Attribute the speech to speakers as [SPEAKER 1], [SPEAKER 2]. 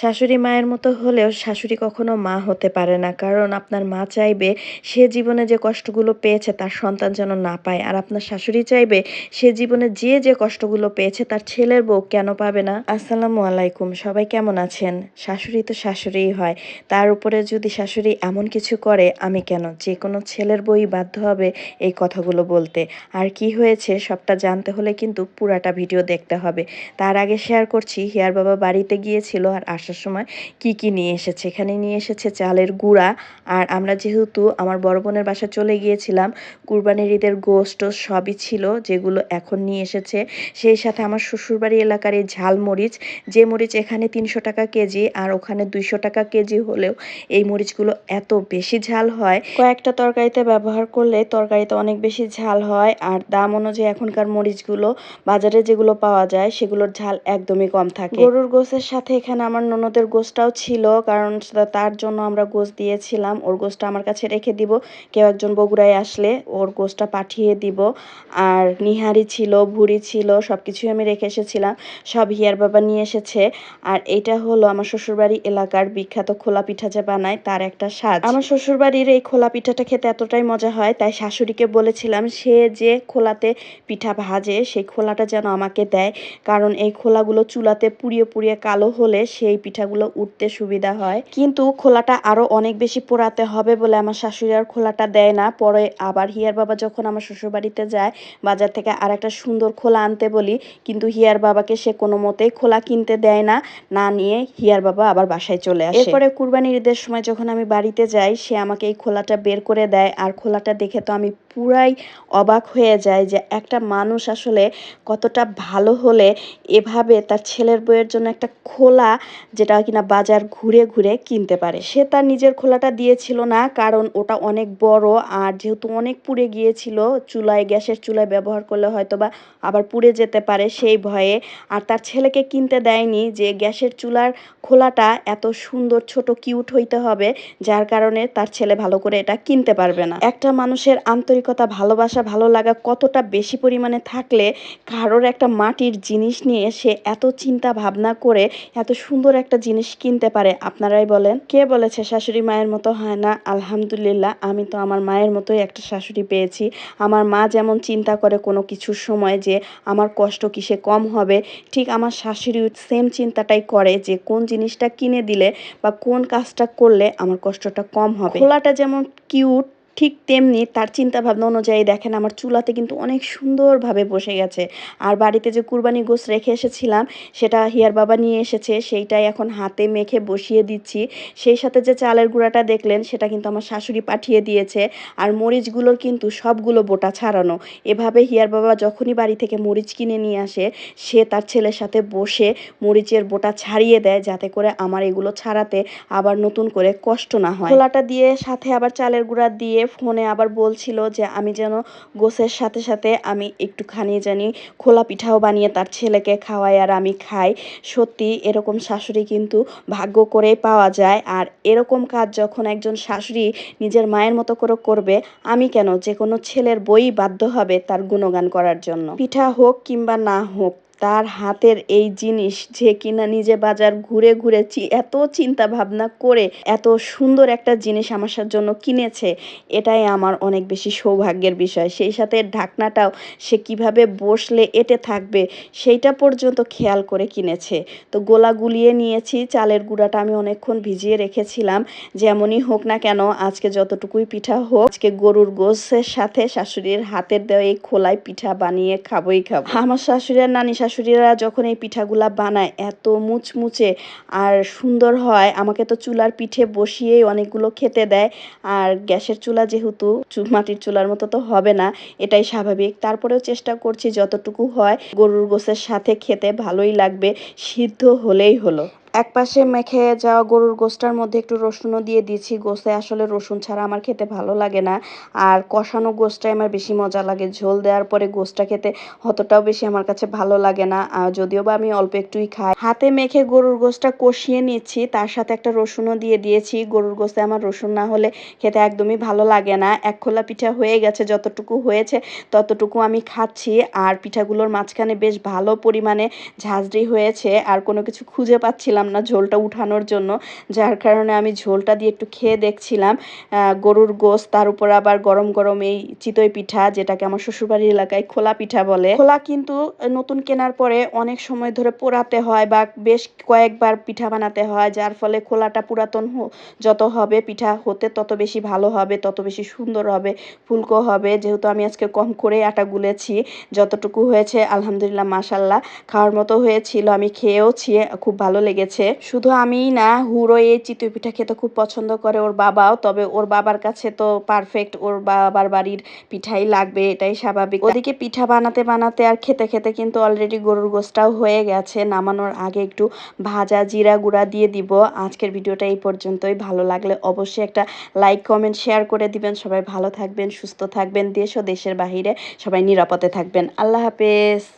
[SPEAKER 1] শাশুড়ি মায়ের মতো হলেও শাশুড়ি কখনো মা হতে পারে না। কারণ আপনার মা চাইবে সে জীবনে যে কষ্টগুলো পেয়েছে তার সন্তান যেন না পায়। আর আপনার শাশুড়ি চাইবে সে জীবনে যে যে কষ্টগুলো পেয়েছে তার ছেলের বউ কেন পাবে না? আসসালামু আলাইকুম, সবাই কেমন আছেন? শাশুড়ি তো শাশুড়িই হয়। তার উপরে যদি শাশুড়ি এমন কিছু করে, আমি কেন? যে কোনো ছেলের বই বাধ্য হবে এই কথাগুলো বলতে। আর কি হয়েছে সবটা জানতে হলে কিন্তু পুরাটা ভিডিও দেখতে হবে। তার আগে শেয়ার করছি, হিয়ার বাবা বাড়িতে গিয়েছিল আর আসার সময় কি কি নিয়ে এসেছে? এখানে নিয়ে এসেছে চালের গুঁড়া। আর আমরা যেহেতু আমার বড় বোনের বাসা চলে গিয়েছিলাম কুরবানির ঈদের গোস্ট সবই ছিল যেগুলো এখন নিয়ে এসেছে। সেই সাথে আমার শ্বশুরবাড়ি এলাকার এই ঝাল মরিচ যে মরিচ এখানে তিনশো টাকা কেজি আর ওখানে দুইশো টাকা কেজি হলেও এই মরিচগুলো এত বেশি ঝাল হয়। কয়েকটা তরকারিতে ব্যবহার করলে তরকারিতে অনেক বেশি ঝাল হয় আর দাম অনুযায়ী এখনকার মরিচগুলো বাজারে যেগুলো পাওয়া যায় সেগুলোর ঝাল একদমই কম থাকে। গরুর গোসের সাথে এখানে আমার ননদের গোসটাও ছিল, কারণ তার জন্য আমরা গোস দিয়েছিলাম। ওর গোসটা আমার কাছে রেখে দিব। কেউ একজন বগুড়ায় আসলে ওর গোসটা পাঠিয়ে দিব। আর নিহারি ছিল ভুড়ি ছিল সব কিছুই আমি রেখে এসেছিলাম। সব হিয়ার বাবা নিয়ে এসেছে। আর এটা হলো আমার শ্বশুরবাড়ি এলাকার বিখ্যাত খোলা পিঠা যে বানায়, তার একটা স্বাদ আমার শ্বশুরবাড়ির এই খোলা পিঠাটা খেতে এতটাই মজা হয়, তাই শাশুড়িকে বলেছিলাম, সে যে খোলাতে পিঠা ভাজে, সেই খোলাটা যেন আমাকে দেয়। কারণ এই খোলাগুলো চুলাতে পুড়িয়ে পুড়িয়ে কালো হলে সেই পিঠাগুলো উঠতে সুবিধা হয়। কিন্তু খোলাটা আরও অনেক বেশি পোড়াতে হবে বলে আমার শাশুড়ি আর খোলাটা দেয় না। পরে আবার হিয়ার বাবা যখন আমার শ্বশুরবাড়িতে যায়, বাজার থেকে আর একটা সুন্দর খোলা আনতে বলি। কিন্তু হিয়ার বাবাকে সে কোনো মতেই খোলা কিনতে দেয় না। না নিয়ে হিয়ার বাবা আবার বাসায় চলে আসে। এরপরে কুরবানির ঈদের সময় যখন আমি বাড়িতে যাই, সে আমাকে এই খোলাটা বের করে দেয়। আর খোলাটা দেখে তো আমি পুরাই অবাক হয়ে যায় যে একটা মানুষ আসলে কতটা ভালো হলে এভাবে তার ছেলের বইয়ের জন্য একটা খোলা যেটা কিনা বাজার ঘুরে ঘুরে কিনতে পারে। সে তার নিজের খোলাটা দিয়েছিল না, কারণ ওটা অনেক বড় আর যেহেতু অনেক পুড়ে গিয়েছিল, চুলায়, গ্যাসের চুলায় ব্যবহার করলে হয়তো বা আবার পুড়ে যেতে পারে সেই ভয়ে। আর তার ছেলেকে কিনতে দেয়নি যে গ্যাসের চুলার খোলাটা এত সুন্দর, ছোট, কিউট হইতে হবে, যার কারণে তার ছেলে ভালো করে এটা কিনতে পারবে না। একটা মানুষের আন্তরিকতা, ভালোবাসা, ভালো লাগা কতটা বেশি পরিমাণে থাকলে কারোর একটা মাটির জিনিস নিয়ে সে এত চিন্তা ভাবনা করে, এত সুন্দর একটা জিনিস কিনতে পারে, আপনারাই বলেন। কে বলেছে, শাশুড়ি মায়ের মতো হয় না? আলহামদুলিল্লাহ, আমি তো আমার মায়ের মতোই একটা শাশুড়ি পেয়েছি। আমার মা যেমন চিন্তা করে কোনো কিছুর সময় যে আমার কষ্ট কিসে কম হবে, ঠিক আমার শাশুড়ি সেম চিন্তাটাই করে যে কোন জিনিসটা কিনে দিলে বা কোন কাজটা করলে আমার কষ্টটা কম হবে। খোলাটা যেমন কিউট ঠিক তেমনি তার চিন্তা ভাবনা অনুযায়ী দেখেন আমার চুলাতে কিন্তু অনেক সুন্দরভাবে বসে গেছে। আর বাড়িতে যে কুরবানি গোস রেখে এসেছিলাম, সেটা হিয়ার বাবা নিয়ে এসেছে, সেইটাই এখন হাতে মেখে বসিয়ে দিচ্ছি। সেই সাথে যে চালের গুঁড়াটা দেখলেন, সেটা কিন্তু আমার শাশুড়ি পাঠিয়ে দিয়েছে। আর মরিচগুলোর কিন্তু সবগুলো বোটা ছাড়ানো। এভাবে হিয়ার বাবা যখনই বাড়ি থেকে মরিচ কিনে নিয়ে আসে, সে তার ছেলের সাথে বসে মরিচের বোটা ছাড়িয়ে দেয়, যাতে করে আমার এগুলো ছাড়াতে আবার নতুন করে কষ্ট না হয়। খোলাটা দিয়ে সাথে আবার চালের গুঁড়া দিয়ে ফোনে আবার বলছিল যে, আমি যেন গোসের সাথে সাথে আমি একটুখানি জানি খোলা পিঠাও বানিয়ে তার ছেলেকে খাওয়াই আর আমি খাই। সত্যি এরকম শাশুড়ি কিন্তু ভাগ্য করেই পাওয়া যায়। আর এরকম কাজ যখন একজন শাশুড়ি নিজের মায়ের মতো করে করবে, আমি কেন? যে কোনো ছেলের বই বাধ্য হবে তার গুণগান করার জন্য। পিঠা হোক কিংবা না হোক তার হাতের এই জিনিস যে কিনা নিজে বাজার ঘুরে ঘুরে এত চিন্তা ভাবনা করে এত সুন্দর একটা জিনিস আমার জন্য কিনেছে, এটাই আমার অনেক বেশি সৌভাগ্যের বিষয়। সেই সাথে ঢাকনাটাও সে কীভাবে বসলে এটে থাকবে, সেইটা পর্যন্ত খেয়াল করে কিনেছে। তো গোলা গুলিয়ে নিয়েছি, চালের গুঁড়াটা আমি অনেকক্ষণ ভিজিয়ে রেখেছিলাম, যেমনই হোক না কেন, আজকে যতটুকুই পিঠা হোক, আজকে গরুর গোসের সাথে শাশুড়ির হাতের দেওয়া এই খোলায় পিঠা বানিয়ে খাবোই খাব। আমার শাশুড়ি আর নানি শাশুড়িরা যখন এই পিঠাগুলা বানায়, এত মুচমুচে আর সুন্দর হয়। আমাকে তো চুলার পিঠে বসিয়েই অনেকগুলো খেতে দেয়। আর গ্যাসের চুলা যেহেতু মাটির চুলার মতো তো হবে না, এটাই স্বাভাবিক। তারপরেও চেষ্টা করছি যতটুকু হয়, গরুর গোসের সাথে খেতে ভালোই লাগবে, সিদ্ধ হলেই হলো। এক পাশে মেখে যাওয়া গরুর গোস্টার মধ্যে একটু রসুনও দিয়ে দিয়েছি। গোস্তে আসলে রসুন ছাড়া আমার খেতে ভালো লাগে না। আর কষানো গোস্টটাই আমার বেশি মজা লাগে। ঝোল দেওয়ার পরে গোস্টটা খেতে অতটাও বেশি আমার কাছে ভালো লাগে না। যদিও বা আমি অল্প একটুই খাই। হাতে মেখে গরুর গোস্টটা কষিয়ে নিচ্ছি। তার সাথে একটা রসুনও দিয়ে দিয়েছি। গরুর গোস্তে আমার রসুন না হলে খেতে একদমই ভালো লাগে না। এক খোলা পিঠা হয়ে গেছে। যতটুকু হয়েছে ততটুকু আমি খাচ্ছি। আর পিঠাগুলোর মাঝখানে বেশ ভালো পরিমাণে ঝাঁঝরি হয়েছে। আর কোনো কিছু খুঁজে পাচ্ছিলাম পারছিলাম না ঝোলটা উঠানোর জন্য, যার কারণে আমি ঝোলটা দিয়ে একটু খেয়ে দেখছিলাম। গরুর গোস তার উপর আবার গরম গরম এই চিতই পিঠা, যেটাকে আমার শ্বশুরবাড়ির এলাকায় খোলা পিঠা বলে। খোলা কিন্তু নতুন কেনার পরে অনেক সময় ধরে পোড়াতে হয় বা বেশ কয়েকবার পিঠা বানাতে হয়, যার ফলে খোলাটা পুরাতন যত হবে পিঠা হতে তত বেশি ভালো হবে, তত বেশি সুন্দর হবে, ফুলকো হবে। যেহেতু আমি আজকে কম করে আটা গুলেছি, যতটুকু হয়েছে আলহামদুলিল্লাহ, মাশাল্লাহ, খাওয়ার মতো হয়েছিল, আমি খেয়েওছি, খুব ভালো লেগেছে। শুধু আমিই না হুড়ো এই চিতই পিঠা খেতে খুব পছন্দ করে ওর বাবাও, তবে ওর বাবার কাছে তো পারফেক্ট ওর বাবার বাড়ির পিঠাই লাগবে, এটাই স্বাভাবিক। ওদিকে পিঠা বানাতে বানাতে আর খেতে খেতে কিন্তু অলরেডি গরুর গোশটাও হয়ে গেছে। নামানোর আগে একটু ভাজা জিরা গুঁড়া দিয়ে দিব। আজকের ভিডিওটা এই পর্যন্তই। ভালো লাগলে অবশ্যই একটা লাইক কমেন্ট শেয়ার করে দিবেন। সবাই ভালো থাকবেন, সুস্থ থাকবেন। দেশ ও দেশের বাহিরে সবাই নিরাপদে থাকবেন। আল্লাহ হাফেজ।